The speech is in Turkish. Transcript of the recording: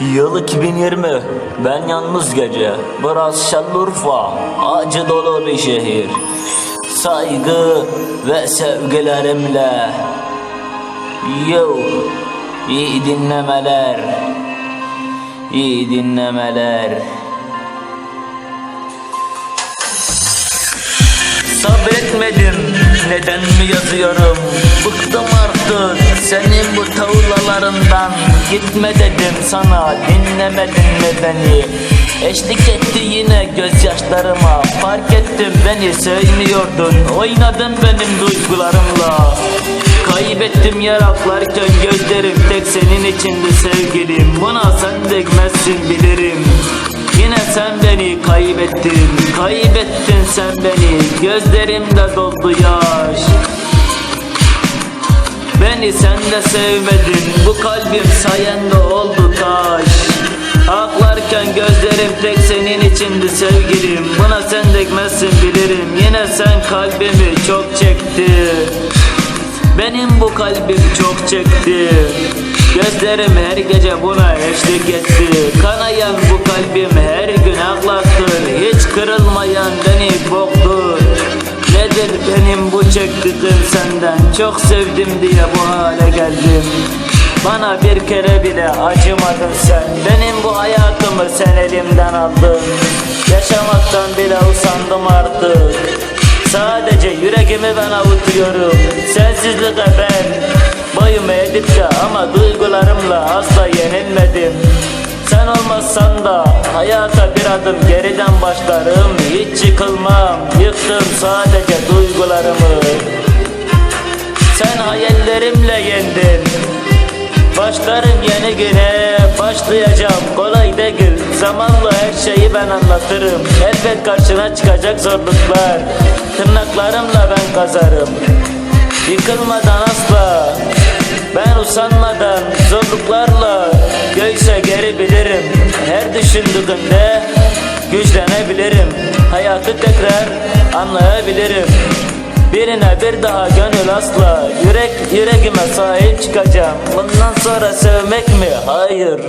Yıl 2020 Ben yalnız gece Burası Şanlıurfa Acı dolu bir şehir. Saygı ve sevgilerimle Yo İyi dinlemeler İyi dinlemeler. Sabretmedim neden mi yazıyorum? Bıktım artık senin bu tavlalarından Gitme dedim sana dinlemedin mi beni? Eşlik etti yine gözyaşlarıma Fark ettim beni sevmiyordun. Oynadın benim duygularımla. Kaybettim yaraklarken gözlerim tek senin içindi sevgilim. Buna sen degmezsin bilirim. Yine sen beni kaybettin Kaybettin sen beni. Gözlerimde doldu yaş Beni sen de sevmedin. Bu kalbim sayende oldu taş. Ağlarken gözlerim tek senin içindi sevgilim. Buna sen dekmezsin bilirim. Yine sen kalbimi çok çekti benim bu kalbim çok çekti. Gözlerim her gece buna eşlik etti. Kanayan bu kalbim her gün ağlattı Hiç kırılmayan beni boktu Nedir benim bu çektiğim senden. Çok sevdim diye bu hale geldim. Bana bir kere bile acımadın sen. Benim bu hayatımı sen elimden aldın. Yaşamaktan bile usandım artık. Sadece yüreğimi ben avutuyorum. Sensizlikle ben. Boyumu eğdip de ama duygularımla asla yenilmedim. Sen olmazsan da hayata adım geriden başlarım Hiç yıkılmam. Yıktım sadece duygularımı. Sen hayallerimle yendin. Başlarım yeni güne başlayacağım. Kolay değil Zamanla her şeyi ben anlatırım. Elbet karşına çıkacak zorluklar. Tırnaklarımla ben kazarım. Yıkılmadan asla Ben usanmadan zorluklarla Göğse geri bilirim. Her düşündüğümde güçlenebilirim Hayatı tekrar anlayabilirim. Birine bir daha gönül asla Yürek yüreğime sahip çıkacağım. Bundan sonra sevmek mi? Hayır